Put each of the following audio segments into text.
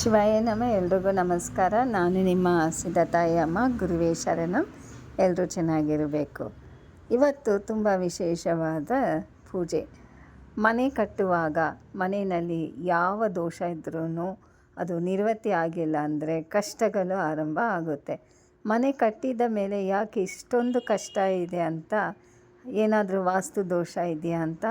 ಶಿವಾಯ ನಮ. ಎಲ್ರಿಗೂ ನಮಸ್ಕಾರ. ನಾನು ನಿಮ್ಮ ಸಿದ್ಧತಾಯಮ್ಮ ಗುರುವೇ ಶರಣಂ. ಎಲ್ಲರೂ ಚೆನ್ನಾಗಿರಬೇಕು. ಇವತ್ತು ತುಂಬ ವಿಶೇಷವಾದ ಪೂಜೆ. ಮನೆ ಕಟ್ಟುವಾಗ ಮನೆಯಲ್ಲಿ ಯಾವ ದೋಷ ಇದ್ರೂ ಅದು ನಿವೃತ್ತಿ ಆಗಿಲ್ಲ ಅಂದರೆ ಕಷ್ಟಗಳು ಆರಂಭ ಆಗುತ್ತೆ. ಮನೆ ಕಟ್ಟಿದ ಮೇಲೆ ಯಾಕೆ ಇಷ್ಟೊಂದು ಕಷ್ಟ ಇದೆ ಅಂತ, ಏನಾದರೂ ವಾಸ್ತು ದೋಷ ಇದೆಯಾ ಅಂತ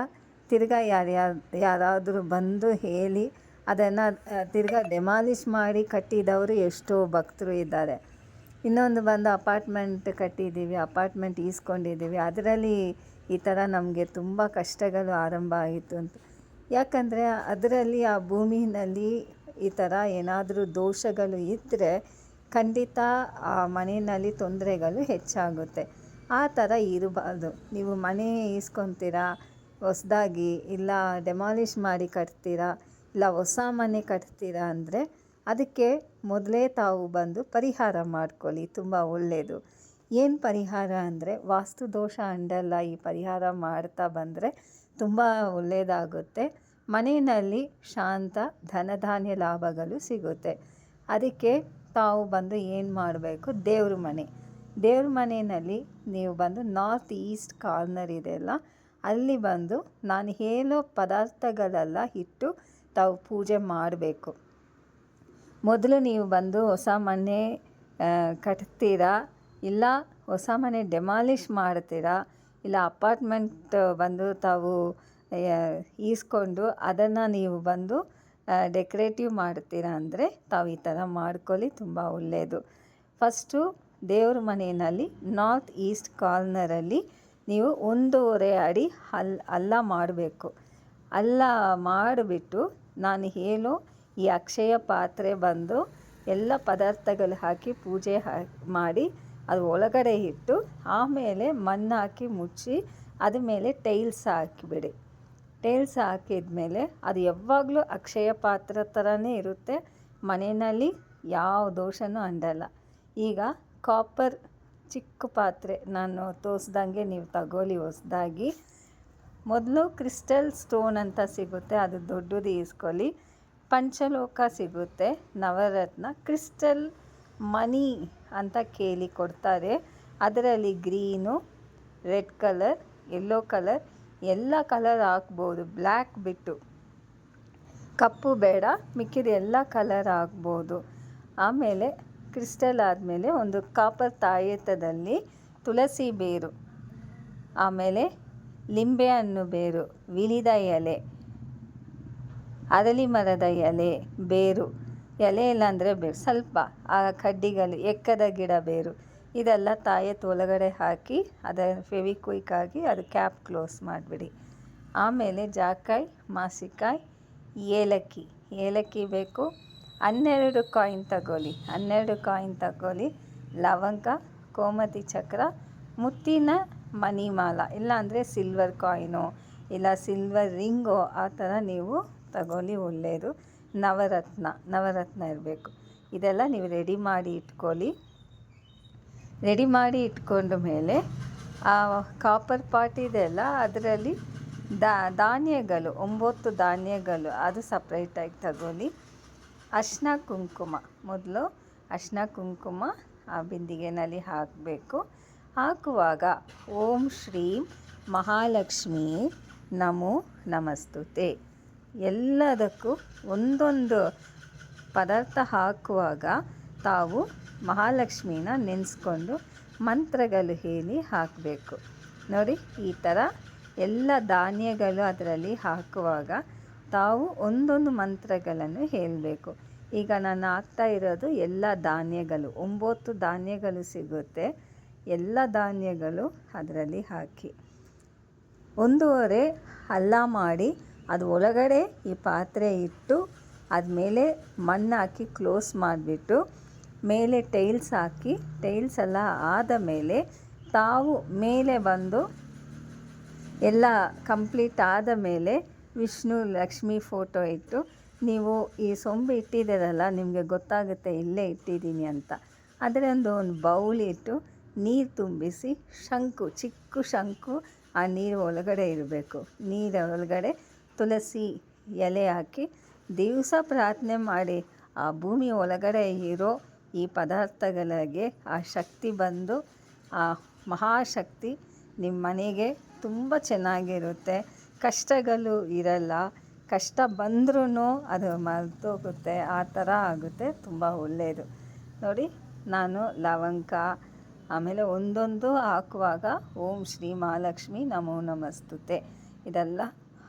ತಿರ್ಗಾ ಯಾರ್ಯಾರು, ಯಾರಾದರೂ ಬಂದು ಹೇಳಿ ಅದನ್ನು ತಿರ್ಗಾ ಡೆಮಾಲಿಷ್ ಮಾಡಿ ಕಟ್ಟಿದವರು ಎಷ್ಟೋ ಭಕ್ತರು ಇದ್ದಾರೆ. ಇನ್ನೊಂದು ಬಂದು ಅಪಾರ್ಟ್ಮೆಂಟ್ ಕಟ್ಟಿದ್ದೀವಿ ಅಪಾರ್ಟ್ಮೆಂಟ್ ಈಸ್ಕೊಂಡಿದ್ದೀವಿ. ಅದರಲ್ಲಿ ಈ ಥರ ನಮಗೆ ತುಂಬ ಕಷ್ಟಗಳು ಆರಂಭ ಆಯಿತು ಅಂತ. ಯಾಕಂದರೆ ಅದರಲ್ಲಿ, ಆ ಭೂಮಿನಲ್ಲಿ ಈ ಥರ ಏನಾದರೂ ದೋಷಗಳು ಇದ್ದರೆ ಖಂಡಿತ ಆ ಮನೆಯಲ್ಲಿ ತೊಂದರೆಗಳು ಹೆಚ್ಚಾಗುತ್ತೆ. ಆ ಥರ ಇರಬಾರ್ದು. ನೀವು ಮನೆ ಈಸ್ಕೊತೀರಾ, ಹೊಸ್ದಾಗಿ ಇಲ್ಲ ಡೆಮಾಲಿಷ್ ಮಾಡಿ ಕಟ್ತೀರಾ ಇಲ್ಲ, ಹೊಸ ಮನೆ ಕಟ್ತೀರಾ ಅಂದರೆ ಅದಕ್ಕೆ ಮೊದಲೇ ತಾವು ಬಂದು ಪರಿಹಾರ ಮಾಡ್ಕೊಳ್ಳಿ, ತುಂಬ ಒಳ್ಳೆಯದು ಏನು ಪರಿಹಾರ ಅಂದರೆ ವಾಸ್ತು ದೋಷ ಅಂಡಲ್ಲ, ಈ ಪರಿಹಾರ ಮಾಡ್ತಾ ಬಂದರೆ ತುಂಬ ಒಳ್ಳೆಯದಾಗುತ್ತೆ ಮನೆಯಲ್ಲಿ ಶಾಂತ ಧನಧಾನ್ಯ ಲಾಭಗಳು ಸಿಗುತ್ತೆ. ಅದಕ್ಕೆ ತಾವು ಬಂದು ಏನು ಮಾಡಬೇಕು? ದೇವ್ರ ಮನೆ. ದೇವ್ರ ಮನೆಯಲ್ಲಿ ನೀವು ಬಂದು ನಾರ್ತ್ ಈಸ್ಟ್ ಕಾರ್ನರ್ ಇದೆಯಲ್ಲ ಅಲ್ಲಿ ಬಂದು ನಾನು ಹೇಳೋ ಪದಾರ್ಥಗಳೆಲ್ಲ ಇಟ್ಟು ತಾವು ಪೂಜೆ ಮಾಡಬೇಕು. ಮೊದಲು ನೀವು ಬಂದು ಹೊಸ ಮನೆ ಕಟ್ತೀರಾ? ಇಲ್ಲ ಹೊಸ ಮನೆ ಡೆಮಾಲಿಷ್ ಮಾಡ್ತೀರಾ? ಇಲ್ಲ ಅಪಾರ್ಟ್ಮೆಂಟ್ ಬಂದು ತಾವು ಈಸ್ಕೊಂಡು ಅದನ್ನು ನೀವು ಬಂದು ಡೆಕೋರೇಟಿವ್ ಮಾಡ್ತೀರಾ ಅಂದರೆ ತಾವು ಈ ಥರ ಮಾಡ್ಕೊಳ್ಳಿ, ತುಂಬ ಒಳ್ಳೆಯದು ಫಸ್ಟು ದೇವ್ರ ಮನೆಯಲ್ಲಿ ನಾರ್ತ್ ಈಸ್ಟ್ ಕಾರ್ನರಲ್ಲಿ ನೀವು ಒಂದೂವರೆ ಅಡಿ ಹಲ್, ಅಲ್ಲ ಮಾಡಬೇಕು. ಅಲ್ಲ ಮಾಡಿಬಿಟ್ಟು ನಾನು ಹೇಳೋ, ಈ ಅಕ್ಷಯ ಪಾತ್ರೆ ಬಂದು ಎಲ್ಲ ಪದಾರ್ಥಗಳು ಹಾಕಿ ಪೂಜೆ ಹಾ, ಮಾಡಿ ಅದು ಒಳಗಡೆ ಇಟ್ಟು ಆಮೇಲೆ ಮಣ್ಣು ಹಾಕಿ ಮುಚ್ಚಿ ಅದ ಮೇಲೆ ಟೈಲ್ಸ್ ಹಾಕಿಬಿಡಿ. ಟೈಲ್ಸ್ ಹಾಕಿದ ಮೇಲೆ ಅದು ಯಾವಾಗಲೂ ಅಕ್ಷಯ ಪಾತ್ರ ಥರನೇ ಇರುತ್ತೆ, ಮನೆಯಲ್ಲಿ ಯಾವ ದೋಷನೂ ಅಂಡಲ್ಲ. ಈಗ ಕಾಪರ್ ಚಿಕ್ಕ ಪಾತ್ರೆ ನಾನು ತೋರಿಸ್ದಂಗೆ ನೀವು ತಗೊಳ್ಳಿ ಹೊಸ್ದಾಗಿ. ಮೊದಲು ಕ್ರಿಸ್ಟಲ್ ಸ್ಟೋನ್ ಅಂತ ಸಿಗುತ್ತೆ, ಅದು ದೊಡ್ಡದು ಈಸ್ಕೊಳ್ಳಿ. ಪಂಚಲೋಕ ಸಿಗುತ್ತೆ, ನವರತ್ನ. ಕ್ರಿಸ್ಟಲ್ ಮನಿ ಅಂತ ಕೇಳಿ ಕೊಡ್ತಾರೆ. ಅದರಲ್ಲಿ green, red colour yellow colour, ಎಲ್ಲ ಕಲರ್ ಹಾಕ್ಬೋದು. ಬ್ಲ್ಯಾಕ್ ಬಿಟ್ಟು. ಕಪ್ಪು ಬೇಡ, ಮಿಕ್ಕಿದ ಎಲ್ಲ ಕಲರ್ ಹಾಕ್ಬೋದು. ಆಮೇಲೆ ಕ್ರಿಸ್ಟಲ್ ಆದಮೇಲೆ ಒಂದು ಕಾಪರ್ ತಾಯತದಲ್ಲಿ ತುಳಸಿ ಬೇರು. ಆಮೇಲೆ ಲಿಂಬೆಹಣ್ಣು ಬೇರು ವಿಳಿದ ಎಲೆ ಅರಳಿ ಮರದ ಎಲೆ ಬೇರು. ಎಲೆ ಇಲ್ಲ ಅಂದರೆ ಬೇರು ಸ್ವಲ್ಪ ಆ ಕಡ್ಡಿಗಳು ಎಕ್ಕದ ಗಿಡ ಬೇರು. ಇದೆಲ್ಲ ತಾಯಿ ಒಳಗಡೆ ಹಾಕಿ ಅದನ್ನು ಫೆವಿಕ್ವಿಕ್ ಆಗಿ ಅದು ಕ್ಯಾಪ್ ಕ್ಲೋಸ್ ಮಾಡಿಬಿಡಿ. ಆಮೇಲೆ ಜಾಕಾಯಿ, ಮಾಸಿಕಾಯಿ, ಏಲಕ್ಕಿ. ಏಲಕ್ಕಿ ಬೇಕು. ಹನ್ನೆರಡು ಕಾಯಿನ್ ತಗೊಳ್ಳಿ. ಹನ್ನೆರಡು ಕಾಯಿನ್ ತಗೊಳ್ಳಿ. ಲವಂಗ ಕೋಮತಿ ಚಕ್ರ, ಮುತ್ತಿನ ಮಣಿಮಾಲ ಇಲ್ಲಾಂದರೆ ಸಿಲ್ವರ್ ಕಾಯಿನು ಇಲ್ಲ ಸಿಲ್ವರ್ ರಿಂಗು ಆ ಥರ ನೀವು ತಗೊಳ್ಳಿ ಒಳ್ಳೆಯದು ನವರತ್ನ ನವರತ್ನ ಇರಬೇಕು. ಇದೆಲ್ಲ ನೀವು ರೆಡಿ ಮಾಡಿ ಇಟ್ಕೊಳ್ಳಿ. ರೆಡಿ ಮಾಡಿ ಇಟ್ಕೊಂಡ ಮೇಲೆ, ಆ ಕಾಪರ್ ಪಾಟ್ ಇದೆಯಲ್ಲ ಅದರಲ್ಲಿ ದಾ, ಧಾನ್ಯಗಳು, ಒಂಬತ್ತು ಧಾನ್ಯಗಳು, ಅದು ಸಪ್ರೇಟಾಗಿ ತಗೊಳ್ಳಿ. ಅರ್ಶಿನ ಕುಂಕುಮ, ಮೊದಲು ಅರ್ಶಿನ ಕುಂಕುಮ ಆ ಬಿಂದಿಗೆನಲ್ಲಿ ಹಾಕಬೇಕು. ಹಾಕುವಾಗ ಓಂ ಶ್ರೀಂ ಮಹಾಲಕ್ಷ್ಮಿ ನಮೋ ನಮಸ್ತುತೆ. ಎಲ್ಲದಕ್ಕೂ ಒಂದೊಂದು ಪದಾರ್ಥ ಹಾಕುವಾಗ ತಾವು ಮಹಾಲಕ್ಷ್ಮಿನ ನೆನೆಸ್ಕೊಂಡು ಮಂತ್ರಗಳು ಹೇಳಿ ಹಾಕಬೇಕು. ನೋಡಿ, ಈ ಥರ ಎಲ್ಲ ಧಾನ್ಯಗಳು ಅದರಲ್ಲಿ ಹಾಕುವಾಗ ತಾವು ಒಂದೊಂದು ಮಂತ್ರಗಳನ್ನು ಹೇಳಬೇಕು. ಈಗ ನಾನು ಹಾಕ್ತಾ ಇರೋದು ಎಲ್ಲ ಧಾನ್ಯಗಳು, ಒಂಬತ್ತು ಧಾನ್ಯಗಳು ಸಿಗುತ್ತೆ. ಎಲ್ಲ ಧಾನ್ಯಗಳು ಅದರಲ್ಲಿ ಹಾಕಿ. ಒಂದೂವರೆ ಹಲ್ಲ ಮಾಡಿ ಅದು ಒಳಗಡೆ ಈ ಪಾತ್ರೆ ಇಟ್ಟು ಅದ್ಮೇಲೆ ಮಣ್ಣು ಹಾಕಿ ಕ್ಲೋಸ್ ಮಾಡಿಬಿಟ್ಟು ಮೇಲೆ ಟೈಲ್ಸ್ ಹಾಕಿ, ಟೈಲ್ಸ್ ಎಲ್ಲ ಆದ ಮೇಲೆ ತಾವು ಮೇಲೆ ಬಂದು ಎಲ್ಲ ಕಂಪ್ಲೀಟ್ ಆದ ಮೇಲೆ ವಿಷ್ಣು ಲಕ್ಷ್ಮಿ ಫೋಟೋ ಇಟ್ಟು ನೀವು ಈ ಸೊಂಬು ಇಟ್ಟಿದ್ದೀರಲ್ಲ, ನಿಮಗೆ ಗೊತ್ತಾಗುತ್ತೆ ಇಲ್ಲೇ ಇಟ್ಟಿದ್ದೀನಿ ಅಂತ. ಒಂದು ಒಂದು ಬೌಲ್ ಇಟ್ಟು ನೀರು ತುಂಬಿಸಿ ಶಂಕು, ಚಿಕ್ಕ ಶಂಕು ಆ ನೀರು ಒಳಗಡೆ ಇರಬೇಕು. ನೀರು ಒಳಗಡೆ ತುಳಸಿ ಎಲೆ ಹಾಕಿ ದಿವಸ ಪ್ರಾರ್ಥನೆ ಮಾಡಿ ಆ ಭೂಮಿ ಒಳಗಡೆ ಇರೋ ಈ ಪದಾರ್ಥಗಳಿಗೆ ಆ ಶಕ್ತಿ ಬಂದು ಆ ಮಹಾಶಕ್ತಿ ನಿಮ್ಮ ಮನೆಗೆ ತುಂಬ ಚೆನ್ನಾಗಿರುತ್ತೆ. ಕಷ್ಟಗಳು ಇರಲ್ಲ. ಕಷ್ಟ ಬಂದ್ರೂ ಅದು ಮರೆತೋಗುತ್ತೆ. ಆ ಥರ ಆಗುತ್ತೆ. ತುಂಬ ಒಳ್ಳೆಯದು ನೋಡಿ, ನಾನು ಲವಂಗ ಆಮೇಲೆ ಒಂದೊಂದು ಹಾಕುವಾಗ ಓಂ ಶ್ರೀ ಮಹಾಲಕ್ಷ್ಮಿ ನಮೋ ನಮಸ್ತುತೆ. ಇದೆಲ್ಲ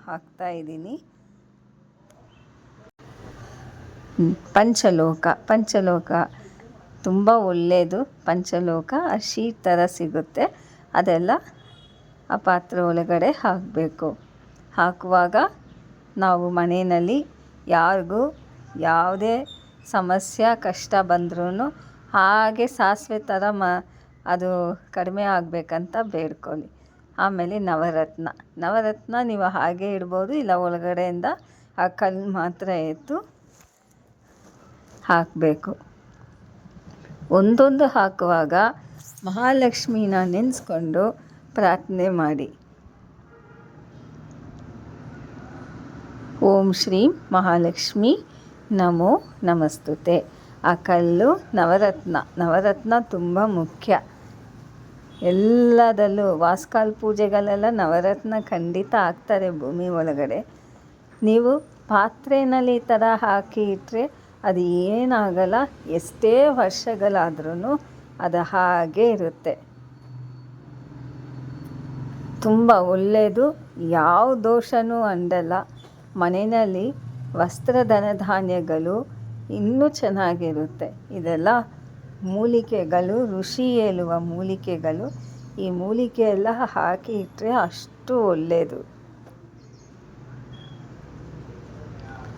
ಹಾಕ್ತಾ ಇದ್ದೀನಿ. ಪಂಚಲೋಕ ಪಂಚಲೋಕ ತುಂಬ ಒಳ್ಳೆಯದು. ಪಂಚಲೋಕ ಶೀಟ್ ಥರ ಸಿಗುತ್ತೆ. ಅದೆಲ್ಲ ಆ ಪಾತ್ರೆ ಒಳಗಡೆ ಹಾಕಬೇಕು. ಹಾಕುವಾಗ ನಾವು ಮನೆಯಲ್ಲಿ ಯಾರಿಗೂ ಯಾವುದೇ ಸಮಸ್ಯೆ, ಕಷ್ಟ ಬಂದ್ರೂ ಹಾಗೆ ಸಾಸಿವೆ ಥರ ಮ ಅದು ಕಡಿಮೆ ಆಗಬೇಕಂತ ಬೇಡ್ಕೊಳ್ಳಿ. ಆಮೇಲೆ ನವರತ್ನ. ನವರತ್ನ ನೀವು ಹಾಗೆ ಇಡ್ಬೋದು, ಇಲ್ಲ ಒಳಗಡೆಯಿಂದ ಆ ಕಲ್ಲು ಮಾತ್ರ ಎತ್ತು ಹಾಕಬೇಕು. ಒಂದೊಂದು ಹಾಕುವಾಗ ಮಹಾಲಕ್ಷ್ಮಿನ ನೆನೆಸ್ಕೊಂಡು ಪ್ರಾರ್ಥನೆ ಮಾಡಿ. ಓಂ ಶ್ರೀ ಮಹಾಲಕ್ಷ್ಮಿ ನಮೋ ನಮಸ್ತುತೆ. ಆ ಕಲ್ಲು ನವರತ್ನ. ನವರತ್ನ ತುಂಬ ಮುಖ್ಯ. ಎಲ್ಲದಲ್ಲೂ ವಾಸ್ಕಾಲ್ ಪೂಜೆಗಳೆಲ್ಲ ನವರತ್ನ ಖಂಡಿತ ಹಾಕ್ತಾರೆ ಭೂಮಿ ಒಳಗಡೆ. ನೀವು ಪಾತ್ರೆಯಲ್ಲಿ ಈ ಥರ ಹಾಕಿ ಇಟ್ಟರೆ ಅದು ಏನಾಗಲ್ಲ, ಎಷ್ಟೇ ವರ್ಷಗಳಾದ್ರೂ ಅದು ಹಾಗೆ ಇರುತ್ತೆ. ತುಂಬ ಒಳ್ಳೆಯದು, ಯಾವ ದೋಷವೂ ಅಂಡಲ್ಲ ಮನೆಯಲ್ಲಿ ವಸ್ತ್ರ ಧಾನ್ಯಗಳು ಇನ್ನೂ ಚೆನ್ನಾಗಿರುತ್ತೆ. ಇದೆಲ್ಲ ಮೂಲಿಕೆಗಳು, ಋಷಿ ಹೇಳುವ ಮೂಲಿಕೆಗಳು, ಈ ಮೂಲಿಕೆ ಎಲ್ಲ ಹಾಕಿ ಇಟ್ಟರೆ ಅಷ್ಟು ಒಳ್ಳೆಯದು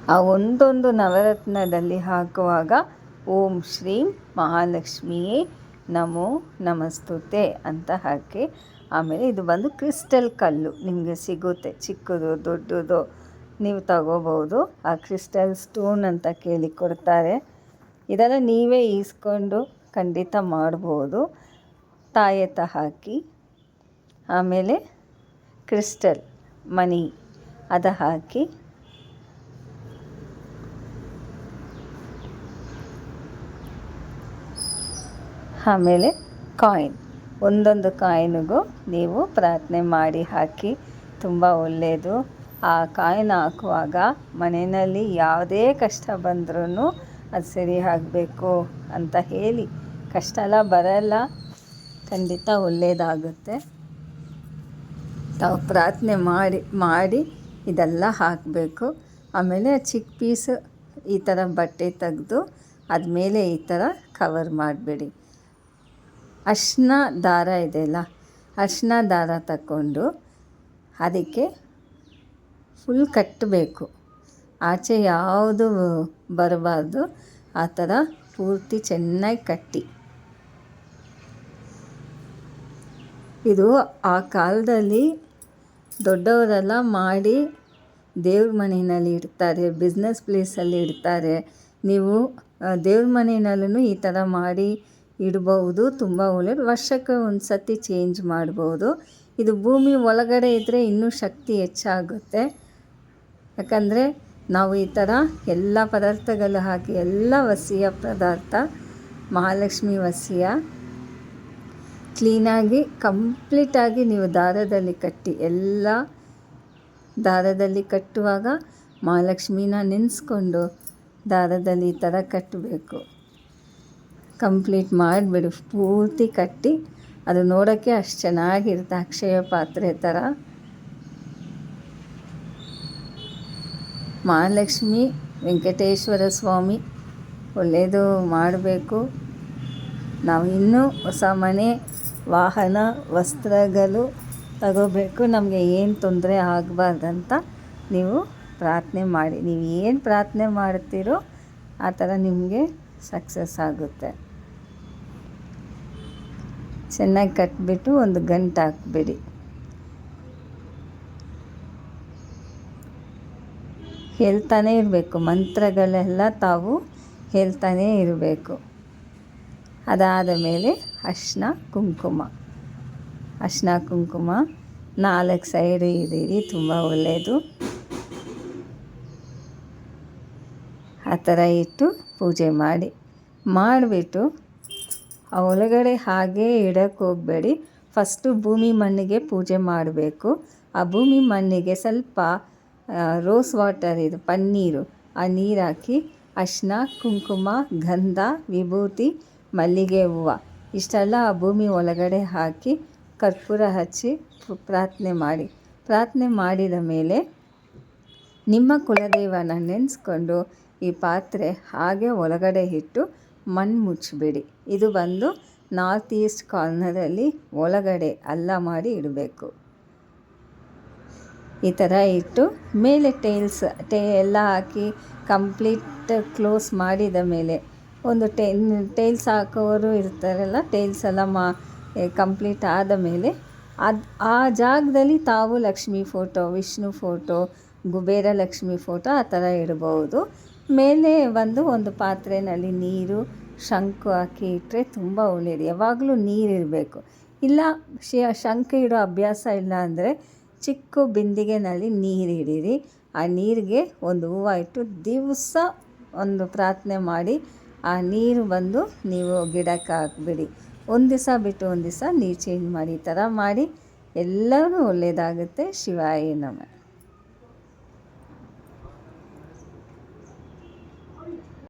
ಆ ಒಂದೊಂದು ನವರತ್ನದಲ್ಲಿ ಹಾಕುವಾಗ ಓಂ ಶ್ರೀ ಮಹಾಲಕ್ಷ್ಮಿಯೇ ನಮೋ ನಮಸ್ತುತೆ ಅಂತ ಹಾಕಿ, ಆಮೇಲೆ ಇದು ಬಂದು ಕ್ರಿಸ್ಟಲ್ ಕಲ್ಲು ನಿಮಗೆ ಸಿಗುತ್ತೆ, ಚಿಕ್ಕದು, ದೊಡ್ಡದು, ನೀವು ತಗೋಬೋದು. ಆ ಕ್ರಿಸ್ಟಲ್ ಸ್ಟೋನ್ ಅಂತ ಕೇಳಿ ಕೊಡ್ತಾರೆ. ಇದೆಲ್ಲ ನೀವೇ ಈಸ್ಕೊಂಡು ಖಂಡಿತ ಮಾಡ್ಬೋದು. ತಾಯತ ಹಾಕಿ, ಆಮೇಲೆ ಕ್ರಿಸ್ಟಲ್ ಮನಿ ಅದು ಹಾಕಿ, ಆಮೇಲೆ ಕಾಯಿನ್, ಒಂದೊಂದು ಕಾಯಿನಿಗೂ ನೀವು ಪ್ರಾರ್ಥನೆ ಮಾಡಿ ಹಾಕಿ, ತುಂಬ ಒಳ್ಳೆಯದು. ಆ ಕಾಯಿನ್ ಹಾಕುವಾಗ ಮನೆಯಲ್ಲಿ ಯಾವುದೇ ಕಷ್ಟ ಬಂದ್ರೂ ಅದು ಸರಿ ಆಗಬೇಕು ಅಂತ ಹೇಳಿ. ಕಷ್ಟ ಎಲ್ಲ ಬರಲ್ಲ. ಖಂಡಿತ ಒಳ್ಳೆಯದಾಗುತ್ತೆ ತಾವು ಪ್ರಾರ್ಥನೆ ಮಾಡಿ ಮಾಡಿ ಇದೆಲ್ಲ ಹಾಕಬೇಕು. ಆಮೇಲೆ ಚಿಕ್ಕ ಪೀಸ್ ಈ ಥರ ಬಟ್ಟೆ ತೆಗೆದು ಅದ್ಮೇಲೆ ಈ ಥರ ಕವರ್ ಮಾಡಿಬಿಡಿ. ಅರ್ಶಿನ ದಾರ ಇದೆಯಲ್ಲ ಅರ್ಶಿನ ದಾರ ತಗೊಂಡು ಅದಕ್ಕೆ ಫುಲ್ ಕಟ್ಟಬೇಕು. ಆಚೆ ಯಾವುದು ಬರಬಾರ್ದು. ಆ ಥರ ಪೂರ್ತಿ ಚೆನ್ನಾಗಿ ಕಟ್ಟಿ. ಇದು ಆ ಕಾಲದಲ್ಲಿ ದೊಡ್ಡವರೆಲ್ಲ ಮಾಡಿ ದೇವ್ರ ಮನೆಯಲ್ಲಿ ಇಡ್ತಾರೆ ಬಿಸ್ನೆಸ್ ಪ್ಲೇಸಲ್ಲಿ ಇಡ್ತಾರೆ. ನೀವು ದೇವ್ರ ಮನೆಯಲ್ಲೂ ಈ ಥರ ಮಾಡಿ ಇಡಬಹುದು, ತುಂಬ ಒಳ್ಳೆಯದು ವರ್ಷಕ್ಕೆ ಒಂದು ಸತಿ ಚೇಂಜ್ ಮಾಡ್ಬೋದು ಇದು ಭೂಮಿ ಒಳಗಡೆ ಇದ್ದರೆ ಇನ್ನೂ ಶಕ್ತಿ ಹೆಚ್ಚಾಗುತ್ತೆ. ಯಾಕಂದರೆ ನಾವು ಈ ಥರ ಎಲ್ಲ ಪದಾರ್ಥಗಳು ಹಾಕಿ ಎಲ್ಲ ವಸಿಯ ಪದಾರ್ಥ, ಮಹಾಲಕ್ಷ್ಮಿ ವಸಿಯ, ಕ್ಲೀನಾಗಿ, ಕಂಪ್ಲೀಟಾಗಿ ನೀವು ದಾರದಲ್ಲಿ ಕಟ್ಟಿ, ಎಲ್ಲ ದಾರದಲ್ಲಿ ಕಟ್ಟುವಾಗ ಮಹಾಲಕ್ಷ್ಮಿನ ನೆನೆಸ್ಕೊಂಡು ದಾರದಲ್ಲಿ ಈ ಥರ ಕಟ್ಟಬೇಕು. ಕಂಪ್ಲೀಟ್ ಮಾಡಿಬಿಡು, ಪೂರ್ತಿ ಕಟ್ಟಿ, ಅದು ನೋಡೋಕ್ಕೆ ಅಷ್ಟು ಚೆನ್ನಾಗಿರುತ್ತೆ, ಅಕ್ಷಯ ಪಾತ್ರೆ ಥರ. ಮಹಾಲಕ್ಷ್ಮಿ, ವೆಂಕಟೇಶ್ವರ ಸ್ವಾಮಿ, ಒಳ್ಳೆಯದು ಮಾಡಬೇಕು. ನಾವು ಇನ್ನೂ ಹೊಸ ಮನೆ, ವಾಹನ, ವಸ್ತ್ರಗಳು ತಗೋಬೇಕು. ನಮಗೆ ಏನು ತೊಂದರೆ ಆಗಬಾರ್ದಂತ ನೀವು ಪ್ರಾರ್ಥನೆ ಮಾಡಿ. ನೀವು ಏನು ಪ್ರಾರ್ಥನೆ ಮಾಡ್ತೀರೋ ಆ ಥರ ನಿಮಗೆ ಸಕ್ಸಸ್ ಆಗುತ್ತೆ. ಚೆನ್ನಾಗಿ ಕಟ್ಬಿಟ್ಟು ಒಂದು ಗಂಟು ಹಾಕ್ಬಿಡಿ. ಹೇಳ್ತಾನೇ ಇರಬೇಕು. ಮಂತ್ರಗಳೆಲ್ಲ ತಾವು ಹೇಳ್ತಾನೇ ಇರಬೇಕು. ಅದಾದ ಮೇಲೆ ಅರ್ಶಿನ ಕುಂಕುಮ. ಅರ್ಶಿನ ಕುಂಕುಮ ನಾಲ್ಕು ಸೈಡ್ ಇದ್ದೀರಿ, ತುಂಬ ಒಳ್ಳೆಯದು. ಆ ಥರ ಇಟ್ಟು ಪೂಜೆ ಮಾಡಿ. ಮಾಡಿಬಿಟ್ಟು ಒಳಗಡೆ ಹಾಗೇ ಇಡಕ್ಕೆ ಹೋಗಬೇಡಿ. ಫಸ್ಟು ಭೂಮಿ ಮಣ್ಣಿಗೆ ಪೂಜೆ ಮಾಡಬೇಕು. ಆ ಭೂಮಿ ಮಣ್ಣಿಗೆ ಸ್ವಲ್ಪ ರೋಸ್ ವಾಟರ್ ಇದು ಪನ್ನೀರು. ಆ ನೀರು ಹಾಕಿ ಅಶ್ನ, ಕುಂಕುಮ, ಗಂಧ, ವಿಭೂತಿ, ಮಲ್ಲಿಗೆ ಹೂವು ಇಷ್ಟೆಲ್ಲ ಆ ಭೂಮಿ ಒಳಗಡೆ ಹಾಕಿ ಕರ್ಪೂರ ಹಚ್ಚಿ ಪ್ರಾರ್ಥನೆ ಮಾಡಿ. ಪ್ರಾರ್ಥನೆ ಮಾಡಿದ ಮೇಲೆ ನಿಮ್ಮ ಕುಲದೈವನ ನೆನೆಸ್ಕೊಂಡು ಈ ಪಾತ್ರೆ ಹಾಗೆ ಒಳಗಡೆ ಇಟ್ಟು ಮಣ್ಣು ಮುಚ್ಚಿಬಿಡಿ. ಇದು ಬಂದು ನಾರ್ತ್ ಈಸ್ಟ್ ಕಾರ್ನರಲ್ಲಿ ಒಳಗಡೆ ಅಲ್ಲ ಮಾಡಿ ಇಡಬೇಕು. ಈ ಥರ ಇಟ್ಟು ಮೇಲೆ ಟೈಲ್ಸ್, ಟೇ, ಎಲ್ಲ ಹಾಕಿ ಕಂಪ್ಲೀಟ್ ಕ್ಲೋಸ್ ಮಾಡಿದ ಮೇಲೆ ಒಂದು ಟೈಲ್ ಟೈಲ್ಸ್ ಹಾಕೋರು ಇರ್ತಾರಲ್ಲ, ಟೈಲ್ಸ್ ಎಲ್ಲ ಮಾ ಕಂಪ್ಲೀಟ್ ಆದ ಮೇಲೆ ಅದು, ಆ ಜಾಗದಲ್ಲಿ ತಾವು Lakshmi photo, Vishnu photo, Kubera Lakshmi photo ಆ ಥರ ಇಡಬಹುದು ಮೇಲೆ ಬಂದು ಒಂದು ಪಾತ್ರೆಯಲ್ಲಿ ನೀರು, ಶಂಕು ಹಾಕಿ ಇಟ್ಟರೆ ತುಂಬ ಒಳ್ಳೆಯದು. ಯಾವಾಗಲೂ ನೀರಿರಬೇಕು. ಇಲ್ಲ ಶಂಕು ಇಡೋ ಅಭ್ಯಾಸ ಇಲ್ಲ ಅಂದರೆ ಚಿಕ್ಕ ಬಿಂದಿಗೆನಲ್ಲಿ ನೀರು ಹಿಡೀರಿ. ಆ ನೀರಿಗೆ ಒಂದು ಹೂವು ಇಟ್ಟು ದಿವಸ ಒಂದು ಪ್ರಾರ್ಥನೆ ಮಾಡಿ, ಆ ನೀರು ಬಂದು ನೀವು ಗಿಡಕ್ಕೆ ಹಾಕ್ಬಿಡಿ. ಒಂದು ದಿವಸ ಬಿಟ್ಟು ಒಂದು ದಿವಸ ನೀರು ಚೇಂಜ್ ಮಾಡಿ, ಈ ಥರ ಮಾಡಿ. ಎಲ್ಲವೂ ಒಳ್ಳೆಯದಾಗುತ್ತೆ ಶಿವಾಯ ನಮಃ.